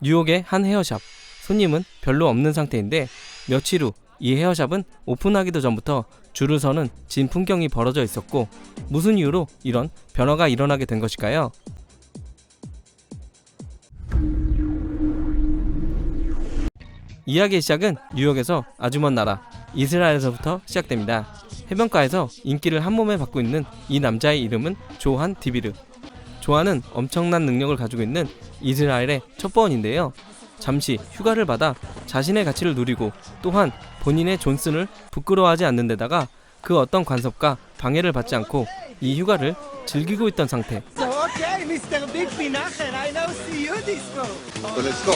뉴욕의 한 헤어샵. 손님은 별로 없는 상태인데 며칠 후 이 헤어샵은 오픈하기도 전부터 줄을 서는 진 풍경이 벌어져 있었고 무슨 이유로 이런 변화가 일어나게 된 것일까요? 이야기의 시작은 뉴욕에서 아주 먼 나라 이스라엘에서부터 시작됩니다. 해변가에서 인기를 한 몸에 받고 있는 이 남자의 이름은 조한 디비르. 조한은 엄청난 능력을 가지고 있는 이스라엘의 첩보원인데요. 잠시 휴가를 받아 자신의 가치를 누리고 또한 본인의 존슨을 부끄러워하지 않는 데다가 그 어떤 관섭과 방해를 받지 않고 이 휴가를 즐기고 있던 상태. Go.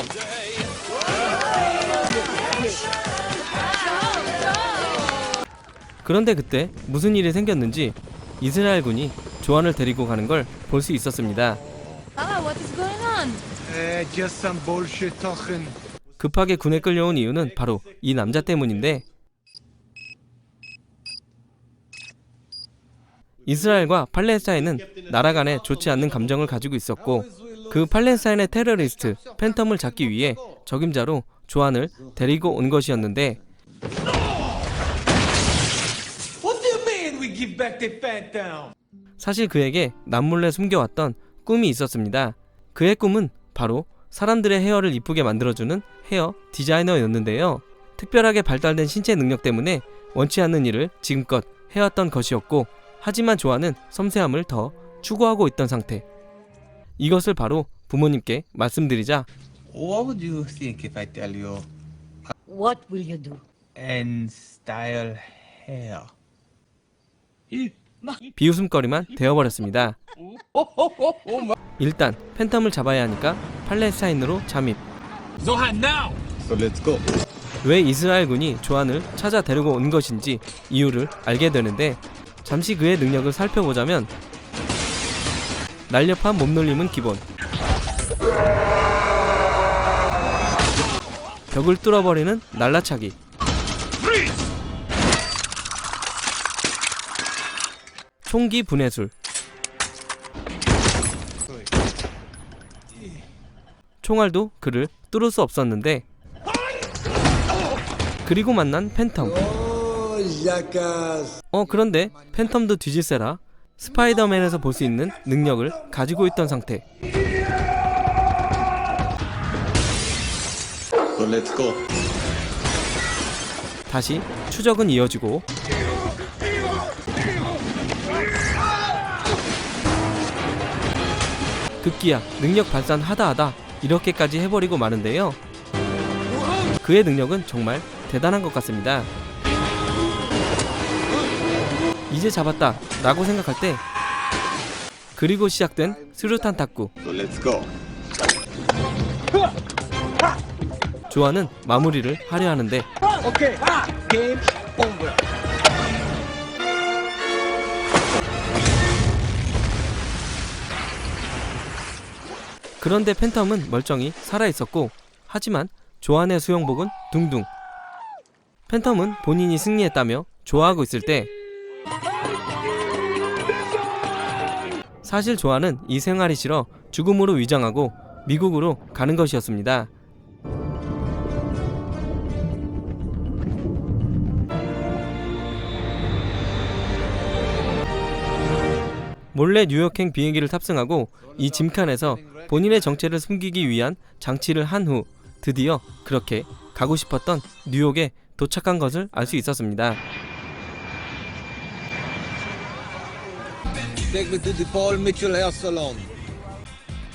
그런데 그때 무슨 일이 생겼는지 이스라엘 군이 조한을 데리고 가는 걸 볼 수 있었습니다. Ah, what is going on? Uh, just some bullshit talking. 급하게 군에 끌려온 이유는 바로 이 남자 때문인데 이스라엘과 팔레스타인은 나라 간에 좋지 않는 감정을 가지고 있었고 그 팔레스타인의 테러리스트 팬텀을 잡기 위해 적임자로 조한을 데리고 온 것이었는데 사실 그에게 남몰래 숨겨왔던 꿈이 있었습니다. 그의 꿈은 바로 사람들의 헤어를 이쁘게 만들어주는 헤어 디자이너였는데요. 특별하게 발달된 신체 능력 때문에 원치 않는 일을 지금껏 해왔던 것이었고, 하지만 조아는 섬세함을 더 추구하고 있던 상태. 이것을 바로 부모님께 말씀드리자 What would you think if I tell you What will you do? and style hair? 비웃음거리만 되어버렸습니다. 일단 팬텀을 잡아야 하니까 팔레스타인으로 잠입. 왜 이스라엘군이 조안을 찾아 데리고 온 것인지 이유를 알게 되는데 잠시 그의 능력을 살펴보자면 날렵한 몸놀림은 기본 벽을 뚫어버리는 날라차기 총기 분해술 총알도 그를 뚫을 수 없었는데 그리고 만난 팬텀. 어 그런데 팬텀도 뒤질세라 스파이더맨에서 볼 수 있는 능력을 가지고 있던 상태. Go. 다시 추적은 이어지고 급기야 능력 발산 하다하다 이렇게까지 해버리고 마는데요. 그의 능력은 정말 대단한 것 같습니다. 이제 잡았다 라고 생각할 때 그리고 시작된 스루탄 탁구 So let's go. 조아는 마무리를 하려 하는데 Okay, game over. 그런데 팬텀은 멀쩡히 살아있었고 하지만 조안의 수영복은 둥둥 팬텀은 본인이 승리했다며 좋아하고 있을 때 사실 조안은 이 생활이 싫어 죽음으로 위장하고 미국으로 가는 것이었습니다. 몰래 뉴욕행 비행기를 탑승하고 이 짐칸에서 본인의 정체를 숨기기 위한 장치를 한 후 드디어 그렇게 가고 싶었던 뉴욕에 도착한 것을 알 수 있었습니다.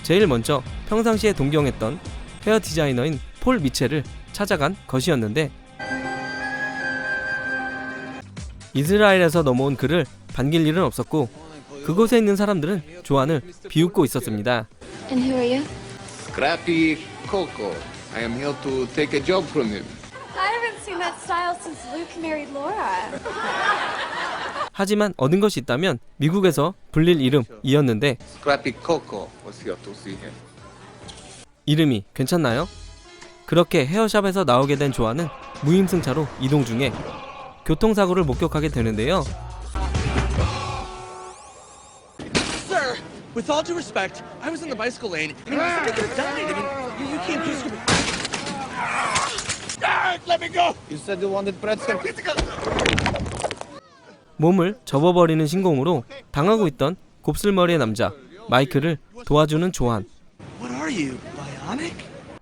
제일 먼저 평상시에 동경했던 헤어 디자이너인 폴 미첼을 찾아간 것이었는데 이스라엘에서 넘어온 그를 반길 일은 없었고 그곳에 있는 사람들은 조안을 비웃고 있었습니다. And who are you? Scrappy Coco. I am here to take a job from him. I haven't seen that style since Luke married Laura. 하지만 얻은 것이 있다면 미국에서 불릴 이름이었는데 Scrappy Coco was here to see him. 이름이 괜찮나요? 그렇게 헤어샵에서 나오게 된 조아는 무임승차로 이동 중에 교통사고를 목격하게 되는데요. With all due respect, I was in the bicycle lane. I mean, somebody could have died. I mean, you, you can't just You said you wanted pretzel. 몸을 접어버리는 신공으로 당하고 있던 곱슬머리의 남자 마이크를 도와주는 조한. What are you, bionic?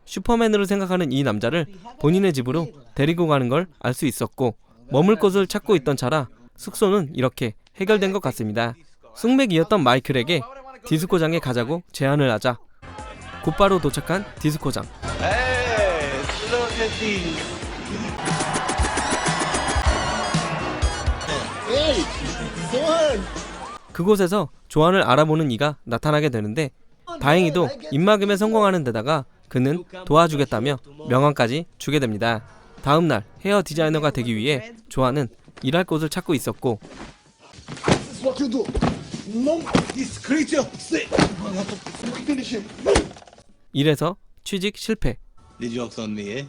슈퍼맨으로 생각하는 이 남자를 본인의 집으로 데리고 가는 걸 알 수 있었고 머물 곳을 찾고 있던 차라 숙소는 이렇게 해결된 것 같습니다. 숙맥이었던 마이클에게 디스코장에 가자고 제안을 하자 곧바로 도착한 디스코장. 그곳에서 조안을 알아보는 이가 나타나게 되는데 다행히도 입막음에 성공하는 데다가 그는 도와주겠다며 명함까지 주게 됩니다. 다음 날 헤어 디자이너가 되기 위해 조안은 일할 곳을 찾고 있었고? No, this creature. Say, I have to finish him. 이래서 취직 실패. On me, eh?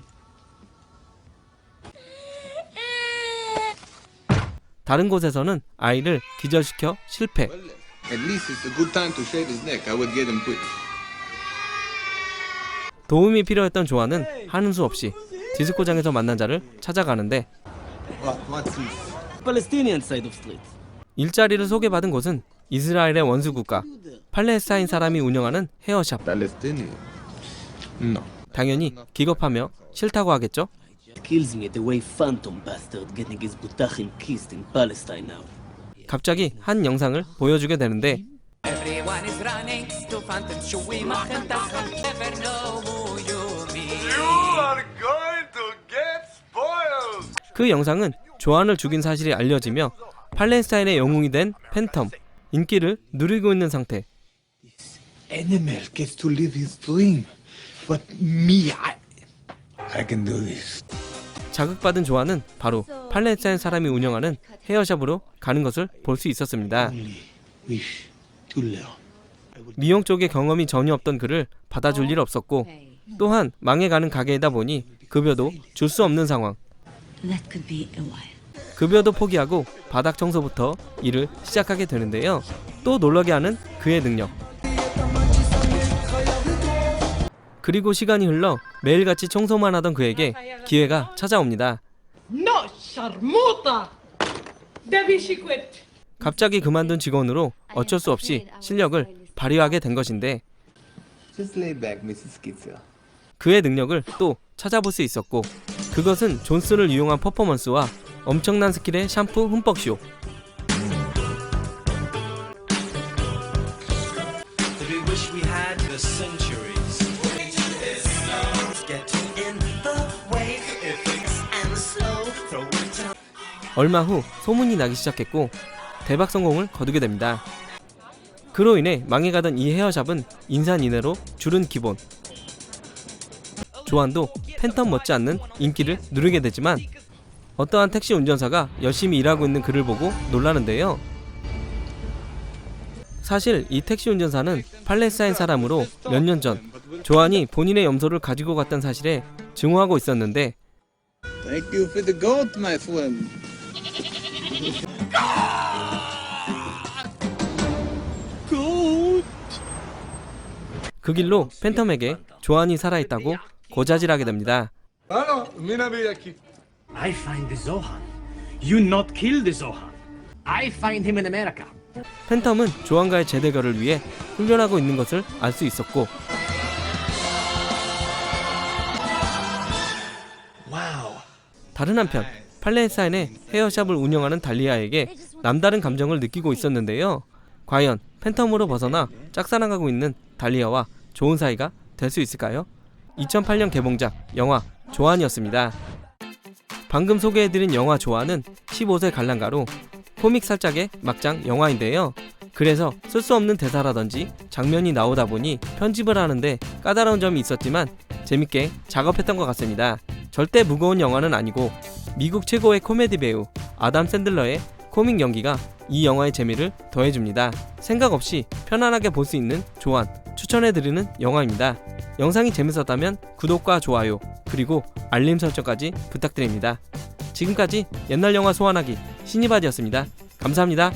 다른 곳에서는 아이를 기절시켜 실패. At least it's a good time to shave his neck. I would get him quick. 도움이 필요했던 조안은 하는 수 없이 디스코장에서 만난 자를 찾아가는데 What? What's this? Palestinian side of street. 일자리를 소개받은 곳은 이스라엘의 원수 국가 팔레스타인 사람이 운영하는 헤어샵. 당연히 기겁하며 싫다고 하겠죠. 갑자기 한 영상을 보여주게 되는데. 그 영상은 조안을 죽인 사실이 알려지며 팔레스타인의 영웅이 된 팬텀 인기를 누리고 있는 상태. Animal gets to live his dream. But me, I. I can do this. 자극받은 조안은 바로 팔레스타인 사람이 운영하는 헤어샵으로 가는 것을 볼 수 있었습니다. Only wish to learn. 미용 쪽에 경험이 전혀 없던 그를 받아줄 일 없었고 또한 망해가는 가게이다 보니 급여도 줄 수 없는 상황. That could be a while. 급여도 포기하고 바닥 청소부터 일을 시작하게 되는데요. 또 놀라게 하는 그의 능력. 그리고 시간이 흘러 매일같이 청소만 하던 그에게 기회가 찾아옵니다. 갑자기 그만둔 직원으로 어쩔 수 없이 실력을 발휘하게 된 것인데 Just lay back, Mrs. Kitzel. 그의 능력을 또 찾아볼 수 있었고 그것은 존슨을 이용한 퍼포먼스와 엄청난 스킬의 샴푸 흠뻑쇼. 얼마 후 소문이 나기 시작했고 대박 성공을 거두게 됩니다. 그로 인해 망해가던 이 헤어샵은 인산인해로 줄은 기본. 조한도 팬텀 못지않는 인기를 누리게 되지만 어떠한 택시 운전사가 열심히 일하고 있는 그를 보고 놀라는데요. 사실 이 택시 운전사는 팔레스타인 사람으로 몇 년 전 조한이 본인의 염소를 가지고 갔던 사실에 증오하고 있었는데 Thank you for the goat, my friend. 그 길로 팬텀에게 조한이 살아있다고 고자질하게 됩니다. I find the Zohan. You not kill the Zohan. I find him in America. 팬텀은 조한과의 재대결을 위해 훈련하고 있는 것을 알 수 있었고 다른 한편 팔레스타인의 헤어샵을 운영하는 달리아에게 남다른 감정을 느끼고 있었는데요. 과연 팬텀으로 벗어나 짝사랑하고 있는 달리아와 좋은 사이가 될 수 있을까요? 2008년 개봉작 영화 조안이었습니다. 방금 소개해드린 영화 조안은 15세 관람가로 코믹 살짝의 막장 영화인데요. 그래서 쓸 수 없는 대사라든지 장면이 나오다 보니 편집을 하는데 까다로운 점이 있었지만 재밌게 작업했던 것 같습니다. 절대 무거운 영화는 아니고 미국 최고의 코미디 배우 아담 샌들러의 코믹 연기가 이 영화의 재미를 더해줍니다. 생각 없이 편안하게 볼 수 있는 조안 추천해드리는 영화입니다. 영상이 재밌었다면 구독과 좋아요 그리고 알림 설정까지 부탁드립니다. 지금까지 옛날 영화 소환하기 신이바디였습니다. 감사합니다.